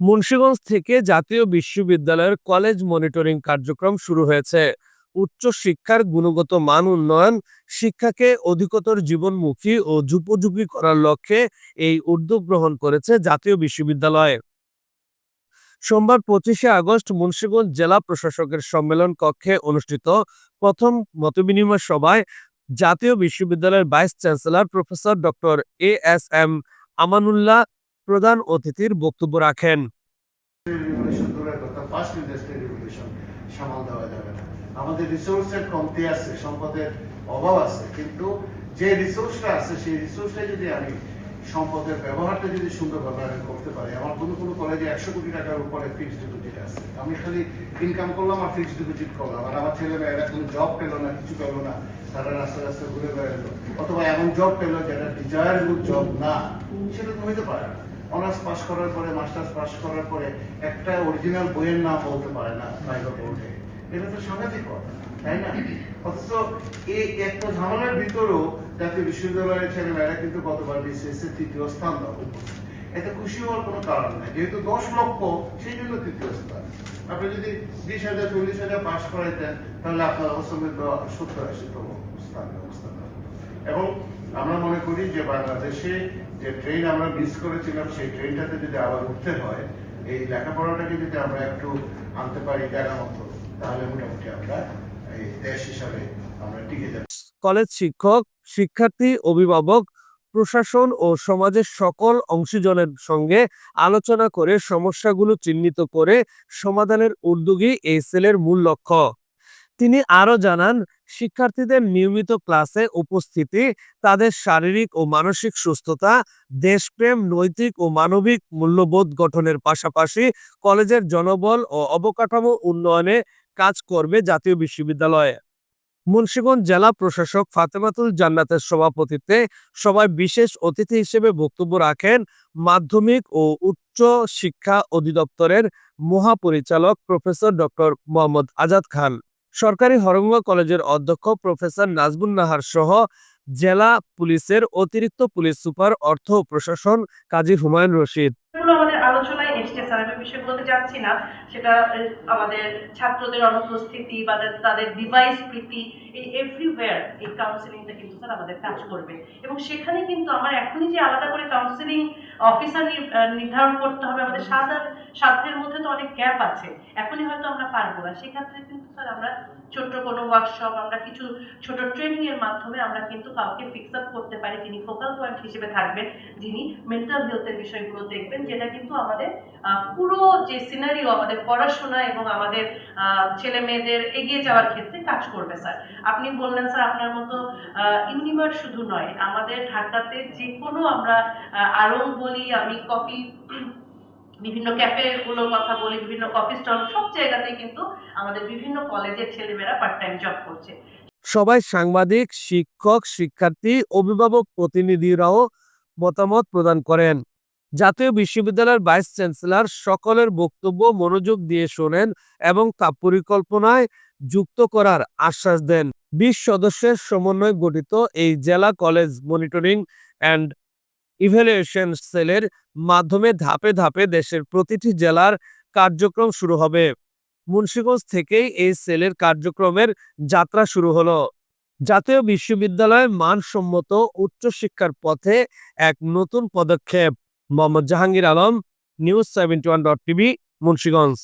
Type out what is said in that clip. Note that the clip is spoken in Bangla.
মুন্সিগঞ্জ থেকে জাতীয় বিশ্ববিদ্যালয়ের কলেজ মনিটরিং কার্যক্রম শুরু হয়েছে। উচ্চ শিক্ষার গুণগত মান উন্নয়ন, শিক্ষাকে অধিকতর জীবনমুখী ও যুপোযোগী করার লক্ষ্যে এই উদ্যোগ গ্রহণ করেছে জাতীয় বিশ্ববিদ্যালয়। সোমবার পঁচিশে আগস্ট মুন্সিগঞ্জ জেলা প্রশাসকের সম্মেলন কক্ষে অনুষ্ঠিত প্রথম মতবিনিময় সভায় জাতীয় বিশ্ববিদ্যালয়ের vice chancellor professor doctor A S M Amanullah প্রধান অতিথির বক্তব্য রাখেন। দেওয়া যাবে না। আমাদের রিসোর্সের কমতি আছে, সম্পদের অভাব আছে, কিন্তু যে রিসোর্সটা আছে, সেই রিসোর্সটা যদি আমি সম্পদের ব্যবহারটা যদি সুন্দরভাবে আমি করতে পারি, আমার কোনো কোনো কলেজে একশো কোটি টাকার উপরে ফিক্সড ডিপোজিট আছে। আমি খালি ইনকাম করলাম আর ফিক্সড ডিপোজিট করলাম, আর আমার ছেলে মেয়েরা কোনো জব পেল না, কিছু পেল না, তারা রাস্তা রাস্তা ঘুরে বেড়ালো, অথবা এমন জব পেল যেটা ডিজায়ারেবল জব না, সেটা তো হইতে পারে না। অনার্স পাস করার পরে, মাস্টার্স পাস করার পরে একটা অরিজিনাল বইয়ের নাম বলতে পারে না প্রাইভেট বোর্ডে এটা তো সাংঘাতিক কথা, তাই না? অথচ এই একটা ভিতরেও জাতীয় বিশ্ববিদ্যালয়ের কিন্তু গতবার তৃতীয় স্থান দখল এতে খুশি হওয়ার কোনো কারণ নেই, যেহেতু দশ লক্ষ, সেই জন্য তৃতীয় স্থান। আপনি যদি বিশ হাজার, চল্লিশ হাজার পাস করাইতেন, তাহলে আপনার অবস্থা কিন্তু সত্তর অবস্থান রাখতো। এবং আমরা মনে করি যে বাংলাদেশে যে ট্রেন আমরা মিস করেছিলাম, সেই ট্রেনটাতে যদি আবার উঠতে হয়, এই লেখাপড়াটাকে যদি আমরা একটু আনতে পারি জায়গা মতো, তাহলে মোটামুটি আমরা এই দেশ হিসাবে আমরা টিকে যাব। কলেজ শিক্ষক, শিক্ষার্থী, অভিভাবক, প্রশাসন ও সমাজের সকল অংশীজনের সঙ্গে আলোচনা করে সমস্যাগুলো চিহ্নিত করে সমাধানের উদ্যোগী এই সেলের মূল লক্ষ্য। তিনি আরও জানান, শিক্ষার্থীদের নিয়মিত ক্লাসে উপস্থিতি, তাদের শারীরিক ও মানসিক সুস্থতা, দেশপ্রেম, নৈতিক ও মানবিক মূল্যবোধ গঠনের পাশাপাশি কলেজের জনবল ও অবকাঠামো উন্নয়নে কাজ করবে জাতীয় বিশ্ববিদ্যালয়ে। মুন্সিগঞ্জ জেলা প্রশাসক ফাতেমাতুল জান্নাতের সভাপতিত্বে সবাই বিশেষ অতিথি হিসেবে বক্তব্য রাখেন মাধ্যমিক ও উচ্চ শিক্ষা অধিদপ্তরের মহাপরিচালক প্রফেসর ডক্টর মোহাম্মদ আজাদ খান। সরকারি হরঙ্গা কলেজের অধ্যক্ষ প্রফেসর নাজবুল নাহার সহ জেলা পুলিশের অতিরিক্ত পুলিশ সুপার, অর্থ প্রশাসন কাজী হুমায়ুন রশিদ। আলোচনায় বিষয়গুলোতে যাচ্ছি না। সেটা আমাদের ছাত্রদের অনুপস্থিতি বা তাদের- ডিভাইস প্রীতি, এই এভরিওয়্যার এই কাউন্সিলিংটা কিন্তু স্যার আমাদের কাজ করবে। এবং সেখানে কিন্তু আমার এখনই যে আলাদা করে কাউন্সিলিং অফিসার নির্ধারণ করতে হবে, আমাদের সাধ্যের মধ্যে তো অনেক গ্যাপ আছে। এখনই হয়তো আমরা পারব না। সেক্ষেত্রে কিন্তু স্যার আমরা ছোট্ট কোনো ওয়ার্কশপ আমরা কিছু ছোট ট্রেনিং এর মাধ্যমে আমরা কিন্তু কাউকে ফিক্স আপ করতে পারি, যিনি ফোকাল পয়েন্ট হিসেবে থাকবেন, যিনি মেন্টাল হেলথের বিষয়গুলো দেখবেন, যেটা কিন্তু আমাদের পুরো যে সিনারিও আমাদের পড়াশোনা এবং আমাদের ছেলে মেয়েদের এগিয়ে যাওয়ার ক্ষেত্রে কাজ করবে, স্যার। আপনি বললেন, স্যার, আপনার মতো ইউনিভার শুধু নয়, আমাদের ঢাকাতে যে কোনো আমরা আড়ং বলি, আমি কফি, বিভিন্ন ক্যাফে গুলোর কথা বলি, বিভিন্ন কফি স্টল সব জায়গাতেই কিন্তু আমাদের বিভিন্ন কলেজের ছেলেমেয়েরা পার্ট টাইম জব করছে। সবাই সাংবাদিক, শিক্ষক, শিক্ষার্থী, অভিভাবক প্রতিনিধিরাও মতামত প্রদান করেন। জাতীয় বিশ্ববিদ্যালয়ের ভাইস চ্যান্সেলর সকলের বক্তব্য মনোযোগ দিয়ে শোনেন এবং তা পরিকল্পনায় যুক্ত করার আশ্বাস দেন। বিশ সদস্যের সমন্বয়ে গঠিত এই জেলা কলেজ মনিটরিং অ্যান্ড ইভ্যালুয়েশন সেলের মাধ্যমে ধাপে ধাপে দেশের প্রতিটি জেলার কার্যক্রম শুরু হবে। মুন্সিগঞ্জ থেকেই এই সেলের কার্যক্রমের যাত্রা শুরু হলো। জাতীয় বিশ্ববিদ্যালয় মানসম্মত উচ্চশিক্ষার পথে এক নতুন পদক্ষেপ। Mohammad Jahangir Alam news seventy one dot TV Munshiganj.